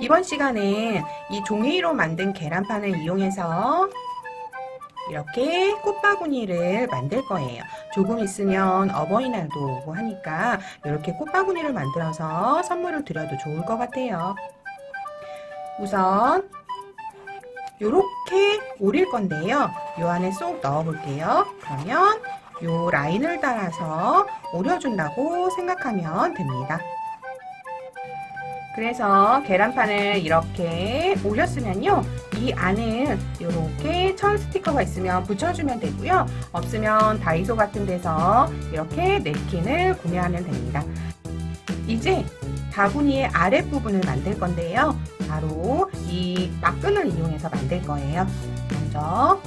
이번 시간은 이 종이로 만든 계란판을 이용해서 이렇게 꽃바구니를 만들 거예요. 조금 있으면 어버이날도 오고 하니까 이렇게 꽃바구니를 만들어서 선물을 드려도 좋을 것 같아요. 우선 이렇게 오릴 건데요. 요 안에 쏙 넣어 볼게요. 그러면 요 라인을 따라서 오려준다고 생각하면 됩니다. 그래서 계란판을 이렇게 올렸으면요. 이 안은 이렇게 천 스티커가 있으면 붙여주면 되고요. 없으면 다이소 같은 데서 이렇게 냅킨을 구매하면 됩니다. 이제 바구니의 아랫부분을 만들 건데요. 바로 이 막끈을 이용해서 만들 거예요. 먼저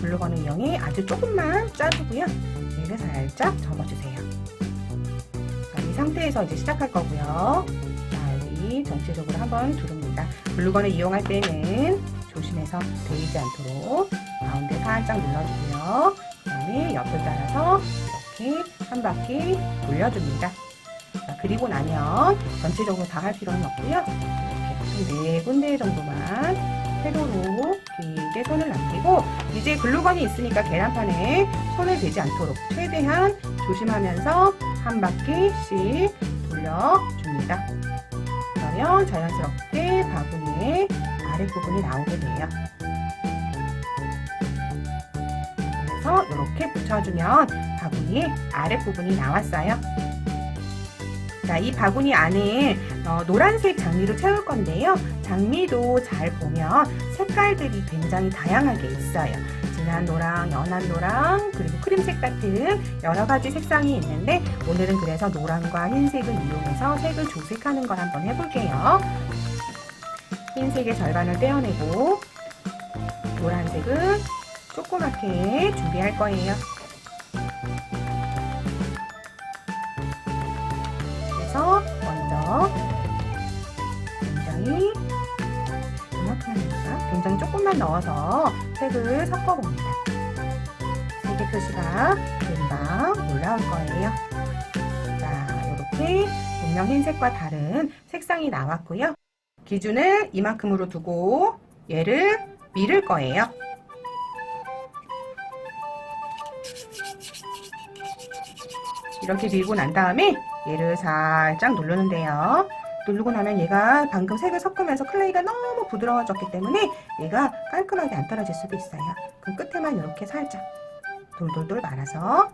글루건을 이용해 아주 조금만 짜주고요. 얘를 살짝 접어주세요. 자, 이 상태에서 이제 시작할 거고요. 전체적으로 한번 두릅니다. 글루건을 이용할 때는 조심해서 데이지 않도록 가운데 살짝 눌러주고요. 그 다음에 옆을 따라서 이렇게 한 바퀴 돌려줍니다. 자, 그리고 나면 전체적으로 다 할 필요는 없고요. 이렇게 네 군데 정도만 세로로 길게 손을 남기고 이제 글루건이 있으니까 계란판에 손을 대지 않도록 최대한 조심하면서 한 바퀴씩 돌려줍니다. 그러면 자연스럽게 바구니의 아랫부분이 나오게 돼요. 그래서 이렇게 붙여주면 바구니의 아랫부분이 나왔어요. 자, 이 바구니 안에 어, 노란색 장미로 채울 건데요. 장미도 잘 보면 색깔들이 굉장히 다양하게 있어요. 진한 노랑, 연한 노랑, 그리고 크림색 같은 여러 가지 색상이 있는데 오늘은 그래서 노랑과 흰색을 이용해서 색을 조색하는 걸 한번 해볼게요. 흰색의 절반을 떼어내고 노란색은 조그맣게 준비할 거예요. 그래서 먼저 굉장히? 굉장히 조금만 넣어서 색을 섞어봅니다. 색의 표시가 금방 올라올 거예요. 자, 이렇게 분명 흰색과 다른 색상이 나왔고요. 기준을 이만큼으로 두고 얘를 밀을 거예요. 이렇게 밀고 난 다음에 얘를 살짝 누르는데요. 누르고 나면 얘가 방금 색을 섞으면서 클레이가 너무 부드러워졌기 때문에 얘가 깔끔하게 안 떨어질 수도 있어요. 그럼 끝에만 이렇게 살짝 돌돌돌 말아서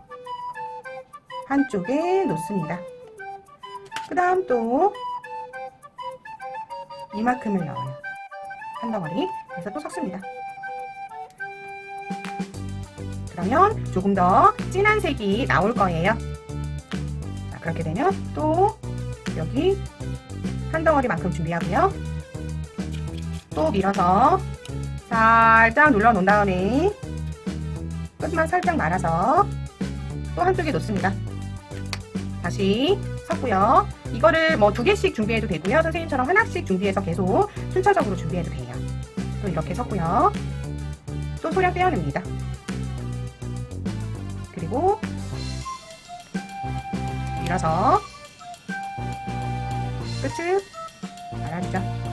한쪽에 놓습니다. 그 다음 또 이만큼을 넣어요. 한 덩어리. 그래서 또 섞습니다. 그러면 조금 더 진한 색이 나올 거예요. 자, 그렇게 되면 또 여기 한 덩어리만큼 준비하고요. 또 밀어서 살짝 눌러 놓은 다음에 끝만 살짝 말아서 또 한쪽에 놓습니다. 다시 섞고요. 이거를 뭐 두 개씩 준비해도 되고요. 선생님처럼 하나씩 준비해서 계속 순차적으로 준비해도 돼요. 또 이렇게 섞고요. 또 소량 떼어냅니다. 그리고 밀어서 끝을 말아주죠.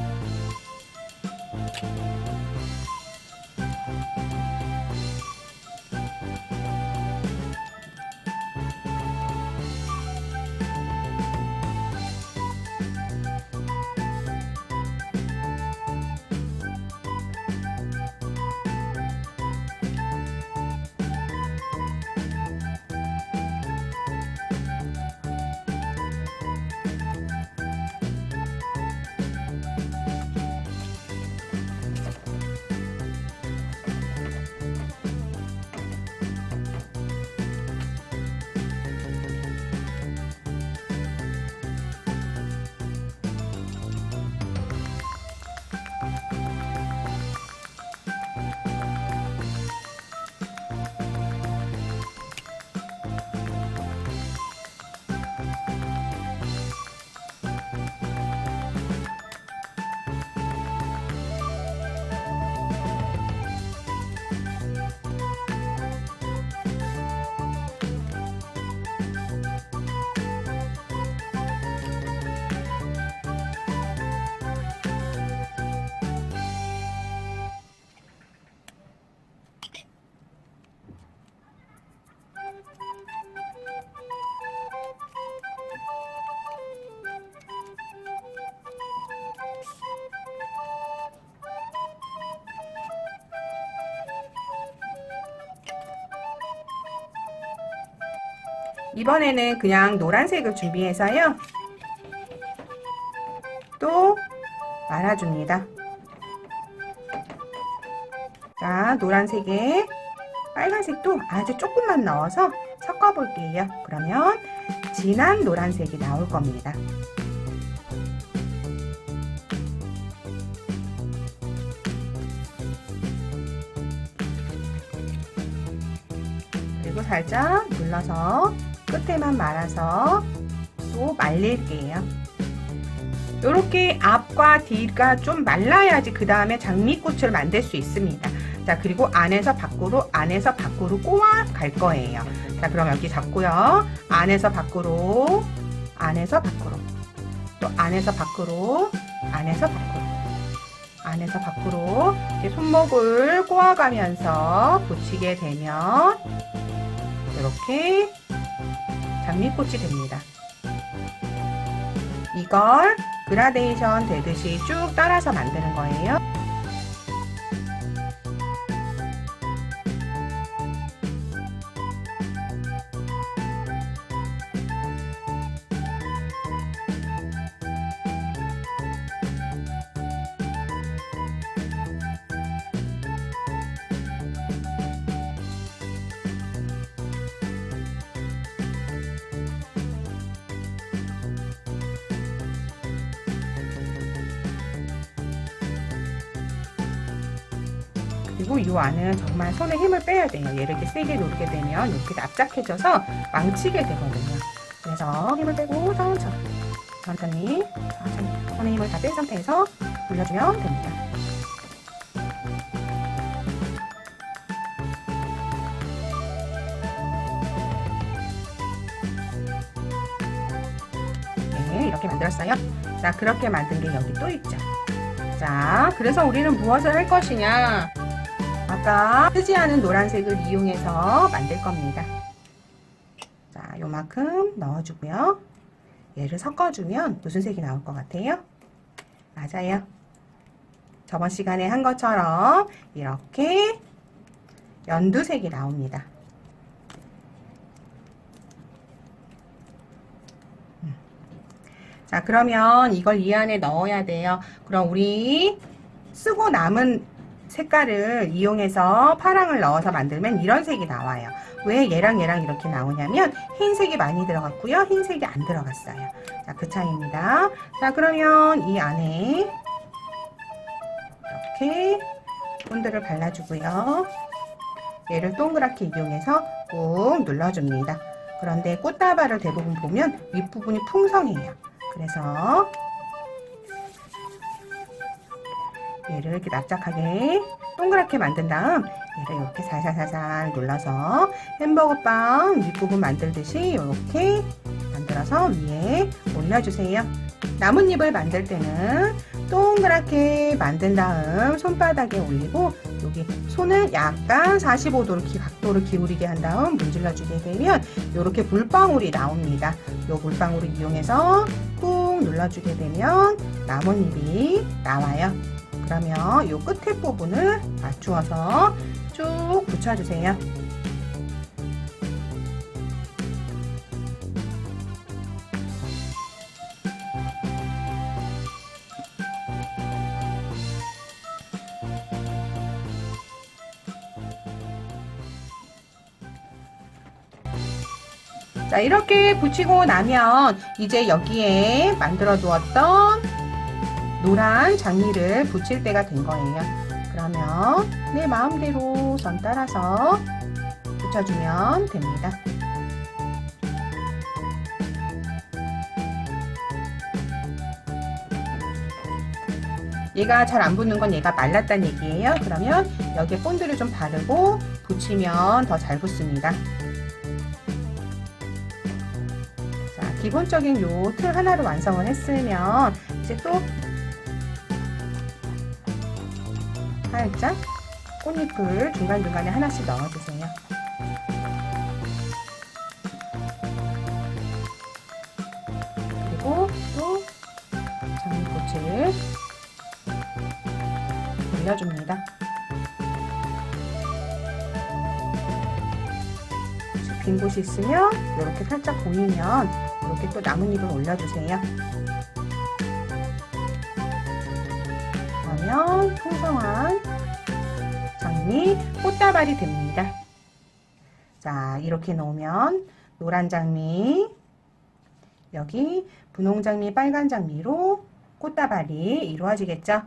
이번에는 그냥 노란색을 준비해서요. 또 말아줍니다. 자, 노란색에 빨간색도 아주 조금만 넣어서 섞어볼게요. 그러면 진한 노란색이 나올 겁니다. 그리고 살짝 눌러서 끝에만 말아서 또 말릴게요. 이렇게 앞과 뒤가 좀 말라야지 그 다음에 장미꽃을 만들 수 있습니다. 자 그리고 안에서 밖으로 안에서 밖으로 꼬아 갈 거예요. 자 그럼 여기 잡고요. 안에서 밖으로 안에서 밖으로 또 안에서 밖으로 안에서 밖으로 안에서 밖으로 이렇게 손목을 꼬아가면서 붙이게 되면 이렇게 장미꽃이 됩니다. 이걸 그라데이션 되듯이 쭉 따라서 만드는 거예요. 그리고 이 안은 정말 손에 힘을 빼야 돼요. 얘를 이렇게 세게 누르게 되면 이렇게 납작해져서 망치게 되거든요. 그래서 힘을 빼고 천천히, 천천히, 천천히 손에 힘을 다 뺀 상태에서 돌려주면 됩니다. 네, 이렇게 만들었어요. 자, 그렇게 만든 게 여기 또 있죠. 자, 그래서 우리는 무엇을 할 것이냐? 아까 쓰지 않은 노란색을 이용해서 만들 겁니다. 자, 요만큼 넣어주고요. 얘를 섞어주면 무슨 색이 나올 것 같아요? 맞아요. 저번 시간에 한 것처럼 이렇게 연두색이 나옵니다. 음. 자, 그러면 이걸 이 안에 넣어야 돼요. 그럼 우리 쓰고 남은 색깔을 이용해서 파랑을 넣어서 만들면 이런 색이 나와요. 왜 얘랑 얘랑 이렇게 나오냐면 흰색이 많이 들어갔고요. 흰색이 안 들어갔어요. 자, 그 차이입니다. 자, 그러면 이 안에 이렇게 본드를 발라주고요. 얘를 동그랗게 이용해서 꾹 눌러줍니다. 그런데 꽃다발을 대부분 보면 윗부분이 풍성해요. 그래서 얘를 이렇게 납작하게 동그랗게 만든 다음 얘를 이렇게 살살살살 눌러서 햄버거 빵 윗부분 만들듯이 이렇게 만들어서 위에 올려주세요. 나뭇잎을 만들 때는 동그랗게 만든 다음 손바닥에 올리고 여기 손을 약간 45도로 기, 각도를 기울이게 한 다음 문질러 주게 되면 이렇게 물방울이 나옵니다. 이 물방울을 이용해서 꾹 눌러주게 되면 나뭇잎이 나와요. 그러면 이 끝에 부분을 맞추어서 쭉 붙여주세요. 자, 이렇게 붙이고 나면 이제 여기에 만들어 두었던 노란 장미를 붙일 때가 된 거예요. 그러면 내 마음대로 선 따라서 붙여주면 됩니다. 얘가 잘 안 붙는 건 얘가 말랐다는 얘기예요. 그러면 여기에 본드를 좀 바르고 붙이면 더 잘 붙습니다. 자, 기본적인 요 틀 하나를 완성을 했으면 이제 또 살짝 꽃잎을 중간중간에 하나씩 넣어주세요. 그리고 또 장미꽃을 올려줍니다. 빈 곳이 있으면 이렇게 살짝 보이면 이렇게 또 나뭇잎을 올려주세요. 그러면 풍성한 장미 꽃다발이 됩니다. 자, 이렇게 놓으면 노란 장미, 여기 분홍 장미, 빨간 장미로 꽃다발이 이루어지겠죠?